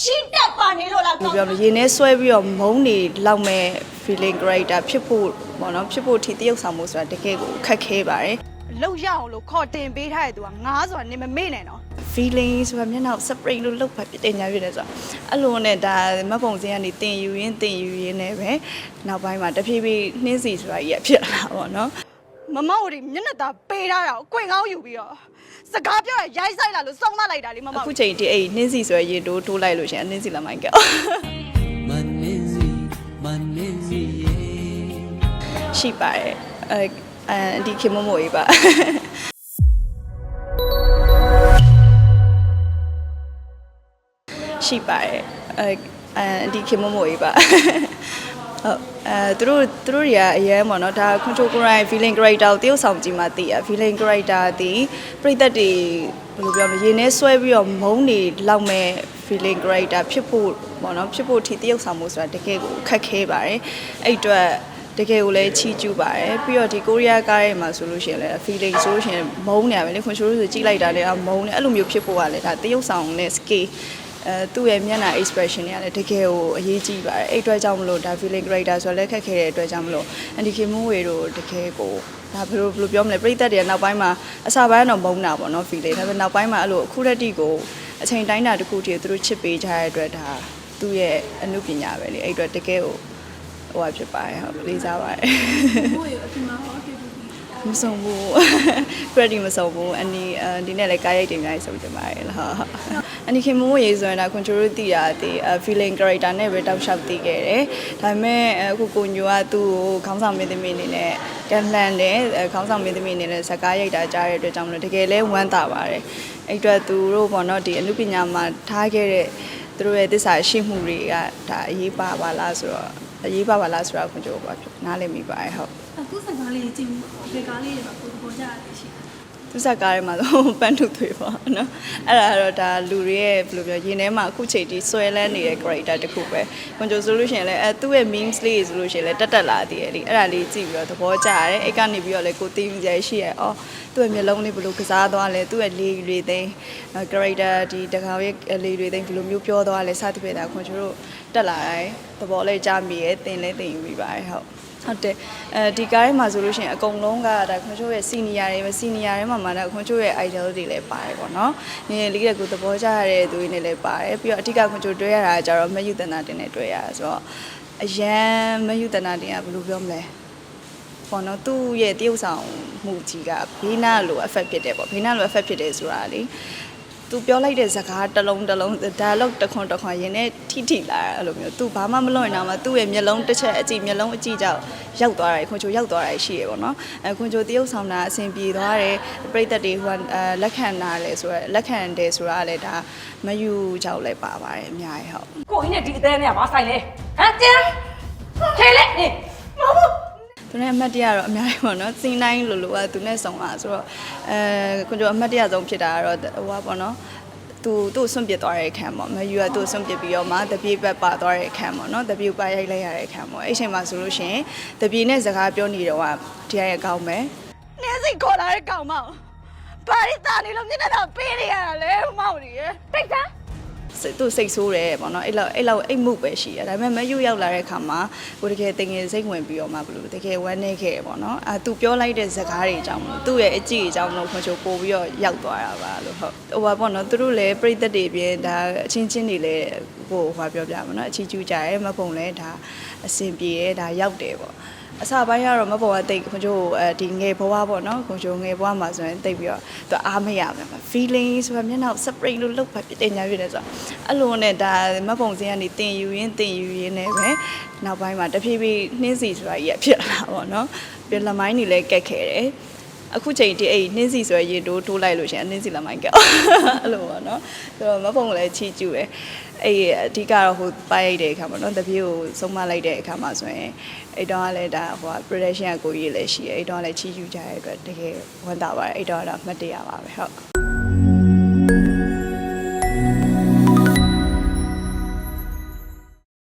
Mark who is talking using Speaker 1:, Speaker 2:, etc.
Speaker 1: ချီတက်ပါနေလို့လား
Speaker 2: ဘယ်လိုပြောမလဲရေနဲ့ဆွဲပြီးတော့မုန်းနေလောက်မဲ့ feeling character ဖြစ်ဖို့ပေါ့နော်ဖြစ်ဖို့ထီတရုပ်ဆောင်မှုဆိုတာတကယ်ကိုခက်ခဲပါတယ်
Speaker 3: လောက်ရအောင်လို့ခေါ်တင်ပေးထားတဲ့သူကငားဆိုတာနေမမေ့နဲ့နော်
Speaker 2: feeling ဆိုတာမျက်နှာကို separate လို့လုပ်ပါပြတဲ့ညာပြတယ်ဆိုတာအဲ့လိုနဲ့ဒါမတ်ပုံစင်းကနေတင်ယူရင်းတင်ယူရင်းနဲ့ပဲနောက်ပိုင်းမှာတဖြည်းဖြည်းနှင်းစီဆိုတာကြီးကဖြစ်လာတာပေါ့နော်
Speaker 3: မမတို့ဒီမျက်နှာသားပေးထားတာကိုအခွင့်ကောင်းယူပြီးတော့စကားပြောရရိုက်ဆိုင်လာလို့စောင်းမလိုက်တာလေမမ
Speaker 2: အခုချိန်ဒီအဲ့နှင်းစီဆိုရရေတိုးတိုးလိုက်လို့ရှရင်နှင်းစီလာမိုင်းကော
Speaker 4: Manenzi, manenzi, yeah.
Speaker 2: ရှိပါတယ်အဲအဲဒီခင်မမို့ကြီးပါရှိပါတယ်အဲအဲဒီခင်မမို့ကြီးပါ ဟုတ်အဲသူတို့သူတို့တွေကအရင်ပေါ့နော်ဒါ control grind feeling character ကိုတရုပ်ဆောင်ကြည့်မှသိရ feeling character ဒီပြိသက်တွေဘယ်လိုပြောမလဲရေနဲ့ဆွဲပြီးတော့မုန်းနေလောက်မဲ့ feeling character ဖြစ်ဖို့ပေါ့နော်ဖြစ်ဖို့ထီတရုပ်ဆောင်မှုဆိုတာတကယ်ကိုခက်ခဲပါတယ်အဲ့အတွက်တကယ်ကိုလည်းချီးကျူးပါတယ်ပြီးတော့ဒီကိုရီးယားကားရဲ့မှာဆိုလို့ရှိရင်လည်း feeling ဆိုလို့ရှိရင်မုန်းနေရမယ်လေခွန်ရှိုးလို့ဆိုကြည့်လိုက်တာလည်းအမုန်းနေအဲ့လိုမျိုးဖြစ်ဖို့ကလည်းဒါတရုပ်ဆောင်နဲ့ skill အဲသူ့ရဲ့မျက်နှာ expression တွေကလည်းတကယ်ကိုအရေးကြီးပါတယ်အဲ့အတွက်ကြောင့်မလို့ဒါ feeling character ဆိုတော့လည်းခက်ခဲတဲ့အတွက်ကြောင့်မလို့အန်ဒီကေမူဝေတို့တကယ်ကိုဒါဘယ်လိုဘယ်လိုပြောမလဲပြိသက်တွေကနောက်ပိုင်းမှာအစာပိုင်းတော့မုန်းတာပေါ့နော် feeling ဒါပေမဲ့နောက်ပိုင်းမှာအဲ့လိုအခုရက်တိကိုအချိန်တိုင်းတာတစ်ခုတည်းသူတို့ချစ်ပေးကြတဲ့အတွက်ဒါသူ့ရဲ့အမှုပညာပဲလေအဲ့အတွက်တကယ်ကိုဟိုဟာဖြစ်ပါတယ်ဟုတ်လေးစားပါတယ်
Speaker 5: ကိုယ့်ရဲ့အပြင်မှာဟောတွေ့ဘူး
Speaker 2: မစုံဘူး credit မစုံဘူးအနီဒီနေ့လည်းကားရိုက်တင်အများကြီးစုံတင်ပါတယ်လားဟုတ် အနီခင်မိုးရေးဆိုရင်တော့ကွန်ထရိုးတီတာဒီ feeling character နဲ့ပဲတောက်လျှောက်တည်ခဲ့တယ်ဒါပေမဲ့အခုကိုညိုကသူ့ကိုခေါင်းဆောင်မင်းသမီးအနေနဲ့ကန်လှန်တယ်ခေါင်းဆောင်မင်းသမီးအနေနဲ့ဇကားရိုက်တာကြားတဲ့အတွက်ကြောင့်မလို့တကယ်လဲဝမ်းသာပါတယ်အဲ့အတွက်သူတို့ပေါ့နော်ဒီအမှုပညာမှာထားခဲ့တဲ့သူတို့ရဲ့သစ္စာရှိမှုတွေကဒါအရေးပါပါလားဆိုတော့အရေးပါပါလားဆိုတော့ခွန်ချိုးပါဖြစ်နားလည်မိပါတယ်ဟုတ်
Speaker 5: အခုစကားလေးကြည့်ဘူးဒီကားလေးတွေမှာကိုယ်ပေါ်ကြရတယ်ရှိတယ်
Speaker 2: သူစကားထဲမှာတော့ပန်းထုသွေးပေါ့နော်အဲ့ဒါကတော့ဒါလူတွေရဲ့ဘယ်လိုပြောရင်ထဲမှာအခုချိန်ထိဆွဲလန်းနေတဲ့ character တစ်ခုပဲကွန်ကြိုဆိုလို့ရှိရင်လည်းအဲသူ့ရဲ့ memes လေးဆိုလို့ရှိရင်လည်းတက်တက်လာသေးတယ်လေအဲ့ဒါလေးကြည့်ပြီးတော့သဘောကျရတယ်အဲ့ကနေပြီးတော့လည်းကိုသိမြင်ကြရှိရအော်သူ့ရဲ့မျက်လုံးလေးဘယ်လိုကစားသွားလဲသူ့ရဲ့လေးတွေသိန်း character ဒီတကောင်ရဲ့လေးတွေသိန်းဘယ်လိုမျိုးပြောသွားလဲစသဖြင့်ဒါကွန်ကြိုတို့တက်လာတယ်သဘောလေးကြားမိရဲ့တင်လဲတင်ယူပြီးပါတယ်ဟုတ် ဟုတ်တယ်အဲဒီကားထဲမှာဆိုလို့ရှိရင်အကုန်လုံးကဒါခွန်ချိုးရဲ့စီနီယာတွေပဲစီနီယာတွေမှာမှတော့ခွန်ချိုးရဲ့ idol တွေလည်းပါတယ်ပေါ့နော်။နည်းနည်းလေးတဲ့ကိုသဘောကျရတဲ့သူတွေနဲ့လည်းပါတယ်ပြီးတော့အထက်ကခွန်ချိုးတွဲရတာကြတော့မယုတနာတင်နဲ့တွဲရတာဆိုတော့အရန်မယုတနာတင်ကဘယ်လိုပြောမလဲ။ပေါ့နော်သူ့ရဲ့တရုပ်ဆောင်မှုကြီးကဘေးနာလို effect ဖြစ်တယ်ပေါ့ဘေးနာလို effect ဖြစ်တယ်ဆိုတာလေ သူပြောလိုက်တဲ့စကားတစ်လုံးတစ်လုံး dialogue တစ်ခွန်းတစ်ခွန်းရင်းနဲ့ထိထိလာတာအဲ့လိုမျိုးသူဘာမှမလွတ်ရင်တော့မှသူ့ရဲ့မျက်လုံးတစ်ချက်အကြည့်မျက်လုံးအကြည့်ကြောက်ရောက်သွားတယ်ခွန်ချိုရောက်သွားတယ်ရှိရပေါ့နော်အဲခွန်ချိုတရုပ်ဆောင်တာအဆင်ပြေသွားတယ်ပြိသက်တွေဟိုကအဲလက်ခံတာလဲဆိုတော့လက်ခံတယ်ဆိုတာကလည်းဒါမယူကြောက်လဲပါပါတယ်အများကြီးဟုတ်
Speaker 1: ကိုကြီးနဲ့ဒီအသေးနဲ့ကဘာဆိုင်လဲဟမ်ကျင်းခဲလေနေမဟုတ်
Speaker 2: သူနဲ့အမှတ်တရတော့အများကြီးပေါ့နော်စီနိုင်လိုလိုကသူနဲ့ဆောင်လာဆိုတော့အဲခွန်ချိုအမှတ်တရဆုံးဖြစ်တာကတော့ဟိုပါပေါ့နော်သူသူ့ဆွန့်ပစ်သွားတဲ့အခန်းပေါ့မယူကသူ့ဆွန့်ပစ်ပြီးတော့မှတပြေးဘက်ပါသွားတဲ့အခန်းပေါ့နော်တပြေးပါရိုက်လိုက်ရတဲ့အခန်းပေါ့အဲ့ချိန်မှာဆိုလို့ရှိရင်တပြေးနဲ့စကားပြောနေတော့ကဒီရရဲ့ကောင်းမယ်
Speaker 3: နင်းစိတ်ခေါ်လာတဲ့ကောင်မဘာရီတာနေလို့မျက်နှာသားပေးနေရတာလေမောင်ကြီးရ
Speaker 1: ပိတ်သား
Speaker 2: စိတ် သူစိတ်ဆိုးတယ်ပေါ့နော်အဲ့လောက်အဲ့လောက်အိတ်မှုပဲရှိရဒါပေမဲ့မယူရောက်လာတဲ့အခါမှာကိုတကယ်တင်ငယ်စိတ်ဝင်ပြီးတော့မှဘလို့တကယ်ဝမ်းနေခဲ့ပေါ့နော်အာသူပြောလိုက်တဲ့စကားတွေအကြောင်းမလို့သူ့ရဲ့အကြည့်အကြောင်းမလို့ခွန်ချိုပို့ပြီးတော့ရောက်သွားတာပါလို့ဟုတ်ဟိုပါပေါ့နော်သူတို့လည်းပြိသက်တွေပြင်ဒါအချင်းချင်းတွေလည်း ဟိုဟိုပြောပြမှာနော်အချီကျူးကြရဲမပုံလဲဒါအဆင်ပြေရဲဒါရောက်တယ်ပေါ့အစပိုင်းကတော့မပေါ်ကတိတ်ခွန်ချိုအဲဒီငယ်ဘဝပေါ့နော်ခွန်ချိုငယ်ဘဝမှာဆိုရင်တိတ်ပြီးတော့သူအားမရဘူးမှာ feeling ဆိုတာမျက်နှာကို separate လို့လုပ်ပါပြတဲ့ညာပြတယ်ဆိုတော့အဲ့လိုနဲ့ဒါမပုံစင်းကနေတင်ယူရင်းတင်ယူရင်းနဲ့ပဲနောက်ပိုင်းမှာတဖြည်းဖြည်းနှင်းစီဆိုတာကြီးကဖြစ်လာတာပေါ့နော်ပြီးလက်မိုင်းတွေလည်းကက်ခဲတယ် အခုချိန်ဒီအဲ့နှင်းစီဆိုရရေတိုးတိုးလိုက်လို့ရှရင်နှင်းစီလက်မိုင်းကက်အဲ့လိုပေါ့နော်ဆိုတော့မပုံလည်းချီကျူတယ်အဲ့အဓိကတော့ဟိုပိုက်ရိုက်တဲ့အခါမှာနော်တပြေးကိုဆုံးမလိုက်တဲ့အခါမှာဆိုရင်အဲ့တော့ကလည်းဒါဟိုက production ကကိုကြီးလည်းရှိတယ်အဲ့တော့ကလည်းချီကျူကြတဲ့အတွက်တကယ်ဝမ်းသာပါတယ်အဲ့တော့ကတော့မှတ်တရပါပဲဟုတ်